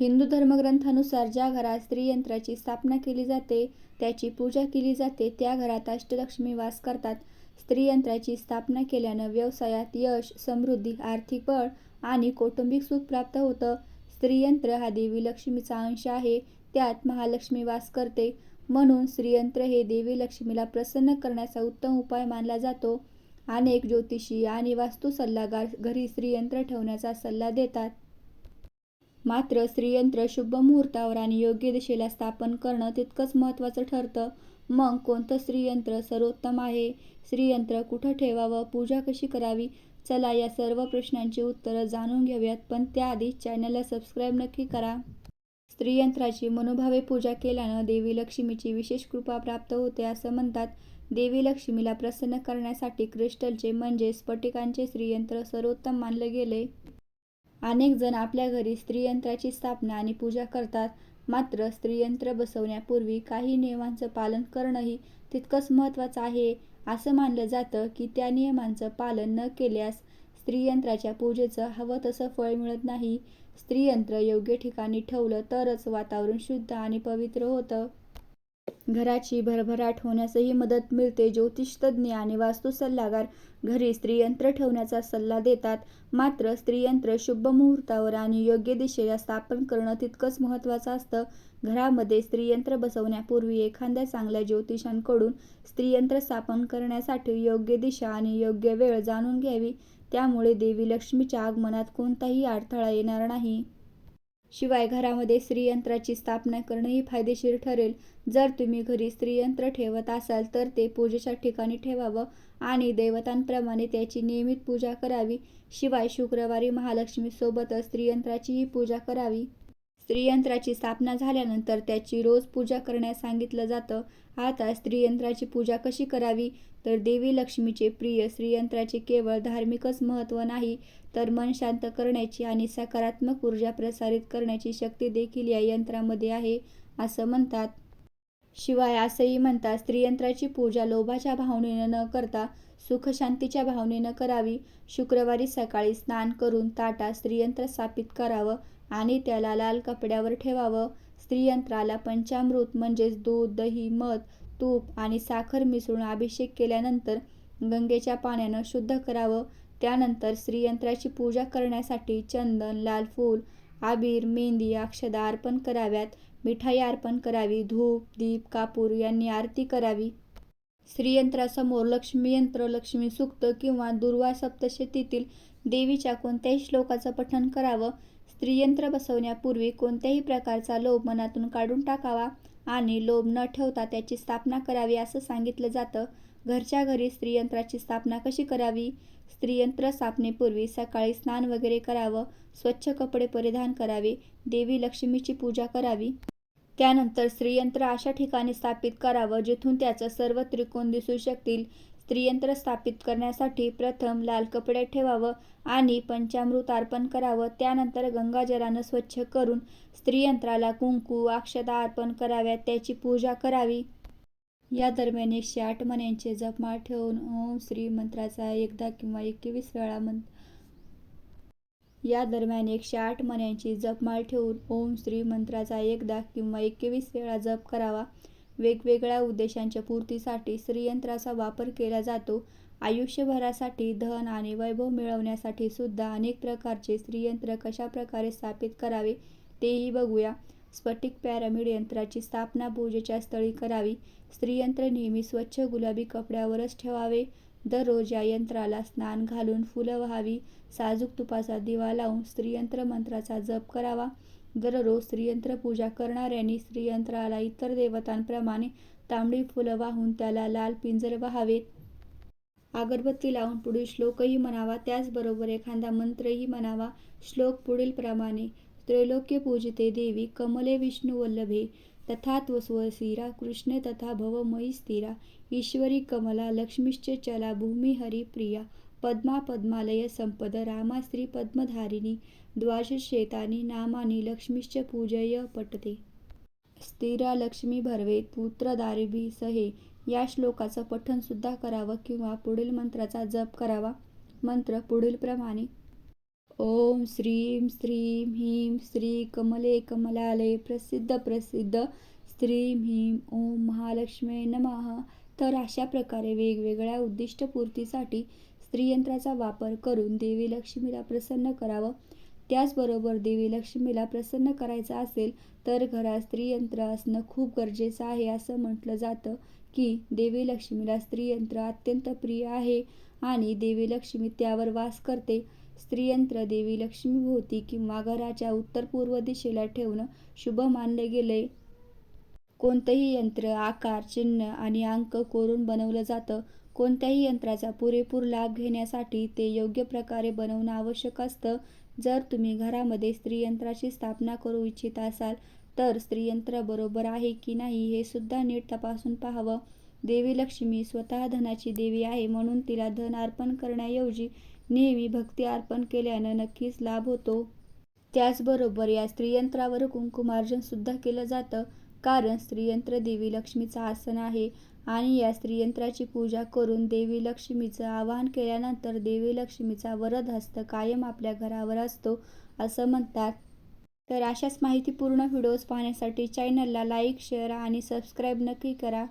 हिंदू धर्मग्रंथानुसार ज्या घरात स्त्रीयंत्राची स्थापना केली जाते, त्याची पूजा केली जाते, त्या घरात अष्टलक्ष्मी वास करतात. स्त्रीयंत्राची स्थापना केल्यानं व्यवसायात यश, समृद्धी, आर्थिक बळ आणि कौटुंबिक सुख प्राप्त होतं. स्त्रीयंत्र हा देवी लक्ष्मीचा अंश आहे. त्यात महालक्ष्मी वास करते. म्हणून स्त्रीयंत्र हे देवी लक्ष्मीला प्रसन्न करण्याचा उत्तम उपाय मानला जातो. अनेक ज्योतिषी आणि वास्तू सल्लागार घरी स्त्रीयंत्र ठेवण्याचा सल्ला देतात. मात्र स्त्रीयंत्र शुभ मुहूर्तावर आणि योग्य दिशेला स्थापन करणं तितकंच महत्त्वाचं ठरतं. मग कोणतं स्त्रीयंत्र सर्वोत्तम आहे? स्त्रीयंत्र कुठं ठेवावं? पूजा कशी करावी? चला या सर्व प्रश्नांची उत्तरं जाणून घेऊयात. पण त्याआधी चॅनलला सबस्क्राईब नक्की करा. स्त्रीयंत्राची मनोभावे पूजा केल्यानं देवी लक्ष्मीची विशेष कृपा प्राप्त होते असं म्हणतात. देवी लक्ष्मीला प्रसन्न करण्यासाठी क्रिस्टलचे म्हणजे स्फटिकांचे स्त्रीयंत्र सर्वोत्तम मानले गेले अनेक जण आपल्या घरी स्त्रीयंत्राची स्थापना आणि पूजा करतात. मात्र स्त्रीयंत्र बसवण्यापूर्वी काही नियमांचं पालन करणंही तितकंच महत्त्वाचं आहे. असं मानलं जातं की त्या नियमांचं पालन न केल्यास स्त्रीयंत्राच्या पूजेचं हवं तसं फळ मिळत नाही. स्त्रीयंत्र योग्य ठिकाणी ठेवलं तरच वातावरण शुद्ध आणि पवित्र होतं. घराची भरभराट होण्यासही मदत मिळते. ज्योतिषतज्ज्ञ आणि वास्तू सल्लागार घरी स्त्रीयंत्र ठेवण्याचा सल्ला देतात. मात्र स्त्रीयंत्र शुभ मुहूर्तावर आणि योग्य दिशेला स्थापन करणं तितकंच महत्त्वाचं असतं. घरामध्ये स्त्रीयंत्र बसवण्यापूर्वी एखाद्या चांगल्या ज्योतिषांकडून स्त्रीयंत्र स्थापन करण्यासाठी योग्य दिशा आणि योग्य वेळ जाणून घ्यावी. त्यामुळे देवी लक्ष्मीच्या आगमनात कोणताही अडथळा येणार नाही. शिवाय घरामध्ये स्त्रीयंत्राची स्थापना करणंही फायदेशीर ठरेल. जर तुम्ही घरी स्त्रीयंत्र ठेवत असाल तर ते पूजेच्या ठिकाणी ठेवावं आणि देवतांप्रमाणे त्याची नियमित पूजा करावी. शिवाय शुक्रवारी महालक्ष्मीसोबतच स्त्रीयंत्राचीही पूजा करावी. स्त्रीयंत्राची स्थापना झाल्यानंतर त्याची रोज पूजा करण्यास सांगितलं जातं. आता स्त्रीयंत्राची पूजा कशी करावी? तर देवी लक्ष्मीचे प्रिय स्त्रीयंत्राचे केवळ धार्मिकच महत्त्व नाही, तर मन शांत करण्याची आणि सकारात्मक ऊर्जा प्रसारित करण्याची शक्ती देखील या यंत्रामध्ये आहे, असं म्हणतात. शिवाय असंही म्हणतात स्त्रीयंत्राची पूजा लोभाच्या भावनेनं न करता सुखशांतीच्या भावनेनं करावी. शुक्रवारी सकाळी स्नान करून ताटा स्त्रीयंत्र स्थापित करावं आणि त्याला लाल कपड्यावर ठेवावं. स्त्रीयंत्राला पंचामृत म्हणजेच दूध, दही, मध, तूप आणि साखर मिसळून अभिषेक केल्यानंतर गंगेच्या पाण्यानं शुद्ध करावं. त्यानंतर स्त्रीयंत्राची पूजा करण्यासाठी चंदन, लाल फूल, आबीर मेहंदी, अक्षदा अर्पण कराव्यात. मिठाई अर्पण करावी. धूप, दीप, कापूर यांनी आरती करावी. स्त्रीयंत्रासमोर लक्ष्मीयंत्र, लक्ष्मीसूक्त किंवा दुर्वा सप्तशतीतील देवीच्या कोणत्याही श्लोकाचं पठण करावं. स्त्रीयंत्र बसवण्यापूर्वी कोणत्याही प्रकारचा लोभ मनातून काढून टाकावा आणि लोभ न ठेवता त्याची स्थापना करावी असं सांगितलं जातं. घरच्या घरी स्त्रीयंत्राची स्थापना कशी करावी? स्त्रीयंत्र स्थापनेपूर्वी सकाळी स्नान वगैरे करावं. स्वच्छ कपडे परिधान करावे. देवी लक्ष्मीची पूजा करावी. त्यानंतर स्त्रीयंत्र अशा ठिकाणी स्थापित करावं जिथून त्याचं सर्व त्रिकोण दिसू शकतील. त्रियंत्र स्थापित करण्यासाठी प्रथम लाल कपडे ठेवावं आणि पंचामृत अर्पण करावं. त्यानंतर गंगाजलानं स्वच्छ करून स्त्रीयंत्राला कुंकू, अक्षता अर्पण कराव्यात. त्याची पूजा करावी. या दरम्यान एकशे आठ मण्यांचे जपमाळ ठेवून ओम श्री मंत्राचा एकदा किंवा एकवीस वेळा मंत्र या दरम्यान एकशे आठ मण्यांची जपमाळ ठेवून ओम श्री मंत्राचा एकदा किंवा एकवीस वेळा जप करावा. वेगवेगळ्या उद्देशांच्या पूर्तीसाठी स्त्रीयंत्राचा वापर केला जातो. आयुष्यभरासाठी धन आणि वैभव मिळवण्यासाठी सुद्धा अनेक प्रकारचे स्त्रीयंत्र कशाप्रकारे स्थापित करावे तेही बघूया. स्फटिक पॅरामिड यंत्राची स्थापना पूजेच्या स्थळी करावी. स्त्रीयंत्र नेहमी स्वच्छ गुलाबी कपड्यावरच ठेवावे. दररोज या यंत्राला स्नान घालून फुलं व्हावी. साजूक तुपाचा दिवा लावून स्त्रीयंत्र मंत्राचा जप करावा. दररोज स्त्रीयंत्र पूजा करणाऱ्यांनी स्त्रीयंत्राला इतर देवतांप्रमाणे तांबडी फुलं वाहून त्याला लाल पिंजर व्हावेत. अगरबत्ती लावून पुढील श्लोकही म्हणावा. त्याचबरोबर एखादा मंत्रही म्हणावा. श्लोक पुढीलप्रमाणे त्रैलोक्यपूजिते देवी कमले विष्णुवल्लभे तथात्वस्वशिरा कृष्णे तथा भवमयी स्थिरा ईश्वरी कमला लक्ष्मीश्च चला भूमिहरि प्रिया पद्मा पद्मालय संपद रामा स्त्री पद्मधारिणी द्वादशेतानि नामानि लक्ष्मीश्च पूजय पटते स्थिरा लक्ष्मी भरवेत पुत्रदारिभी सहे या श्लोकाचं पठण सुद्धा करावं किंवा पुढील मंत्राचा जप करावा. मंत्र पुढीलप्रमाणे ओम श्रीं श्रीं ह्रीं श्री कमले कमलालय प्रसिद्ध प्रसिद्ध श्रीं ह्रीं ओम महालक्ष्मी नमः तर अशा प्रकारे वेगवेगळ्या उद्दिष्टपूर्तीसाठी स्त्रीयंत्राचा वापर करून देवी लक्ष्मीला प्रसन्न करावं. त्याचबरोबर देवी लक्ष्मीला प्रसन्न करायचं असेल तर घरात स्त्रीयंत्र असणं खूप गरजेचं आहे. असं म्हटलं जातं की देवी लक्ष्मीला स्त्रीयंत्र अत्यंत प्रिय आहे आणि देवी लक्ष्मी त्यावर वास करते. स्त्रीयंत्र देवी लक्ष्मीभोवती किंवा घराच्या उत्तर पूर्व दिशेला ठेवणं शुभ मानले गेले कोणतंही यंत्र आकार चिन्ह आणि अंक कोरून बनवलं जातं. कोणत्याही यंत्राचा पुरेपूर लाभ घेण्यासाठी ते योग्य प्रकारे बनवणं आवश्यक असतं. जर तुम्ही घरामध्ये स्त्रीयंत्राची स्थापना करू इच्छित असाल तर स्त्रीयंत्र बरोबर आहे की नाही हे सुद्धा नीट तपासून पाहावं. देवी लक्ष्मी स्वतः धनाची देवी आहे म्हणून तिला धन अर्पण करण्याऐवजी नेहमी भक्ती अर्पण केल्यानं नक्कीच लाभ होतो. त्याचबरोबर या स्त्रीयंत्रावर कुंकुमार्जन सुद्धा केलं जातं. कारण स्त्रीयंत्र देवी लक्ष्मीचं आसन आहे आणि या स्त्रीयंत्राची पूजा करून देवी लक्ष्मीचं आवाहन केल्यानंतर देवी लक्ष्मीचा वरद हस्त कायम आपल्या घरावर असतो असं म्हणतात. तर अशाच माहितीपूर्ण व्हिडिओज पाहण्यासाठी चॅनलला लाईक शेअर आणि सबस्क्राईब नक्की करा.